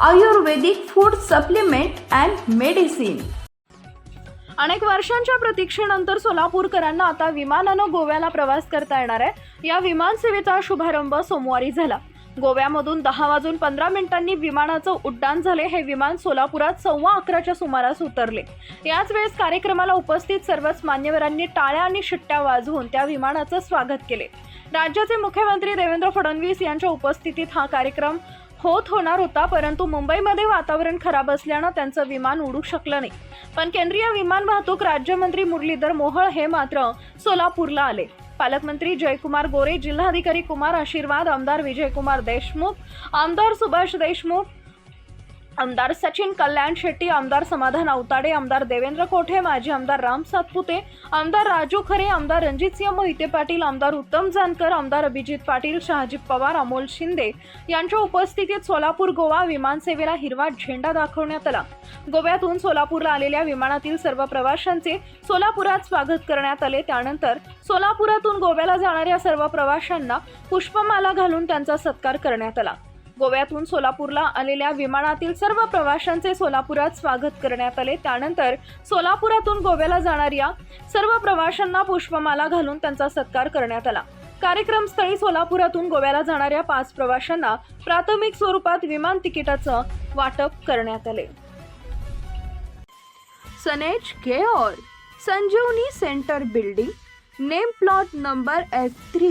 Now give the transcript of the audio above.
Ayurvedic food supplement and medicine अनेक वर्षांच्या प्रतीक्षेनंतर सोलापूरकरांना आता विमानानं गोव्याला प्रवास करता येणार आहे. या विमान सेवेचा शुभारंभ सोमवारी झाला. गोव्यामधून दहा वाजून पंधरा मिनिटांनी विमानाचं उड्डाण झाले. हे विमान सोलापुरात सव्वा अकराच्या सुमारास उतरले. याच वेळेस कार्यक्रमाला उपस्थित सर्वच मान्यवरांनी टाळ्या आणि शिट्ट्या वाजवून त्या विमानाचं स्वागत केले. राज्याचे मुख्यमंत्री देवेंद्र फडणवीस यांच्या उपस्थितीत हा कार्यक्रम होत होणार होता परंतु मुंबईमध्ये वातावरण खराब असल्यानं त्यांचं विमान उडू शकलं नाही. पण केंद्रीय विमान वाहतूक राज्यमंत्री मुरलीधर मोहोळ हे मात्र सोलापूरला आले. पालकमंत्री जयकुमार गोरे जिल्हाधिकारी कुमार आशीर्वाद आमदार विजयकुमार देशमुख आमदार सुभाष देशमुख आमदार सचिन कल्याण शेट्टी आमदार समाधान अवताडे आमदार देवेंद्र कोठे माजी आमदार राम सातपुते आमदार राजू खरे आमदार रणजितसिंह मोहिते पाटील आमदार उत्तम जानकर आमदार अभिजित पाटील शहाजी पवार अमोल शिंदे यांच्या उपस्थितीत सोलापूर गोवा विमानसेवेला हिरवा झेंडा दाखवण्यात आला. गोव्यातून सोलापूरला आलेल्या विमानातील सर्व प्रवाशांचे सोलापुरात स्वागत करण्यात आले. त्यानंतर सोलापुरातून गोव्याला जाणाऱ्या सर्व प्रवाशांना पुष्पमाला घालून त्यांचा सत्कार करण्यात आला. गोव्यातून सोलापूरला आलेल्या विमानातील सर्व प्रवाशांचे सोलापुरात स्वागत करण्यात आले. त्यानंतर सोलापुरातून गोव्याला जाणाऱ्या सर्व प्रवाशांना पुष्पमाला घालून त्यांचा सत्कार करण्यात आला. कार्यक्रमस्थळी सोलापुरातून गोव्याला जाणाऱ्या पाच प्रवाशांना प्राथमिक स्वरूपात विमान तिकिटाचं वाटप करण्यात आले. सनेज care Sanjeevani centre building name plot number F three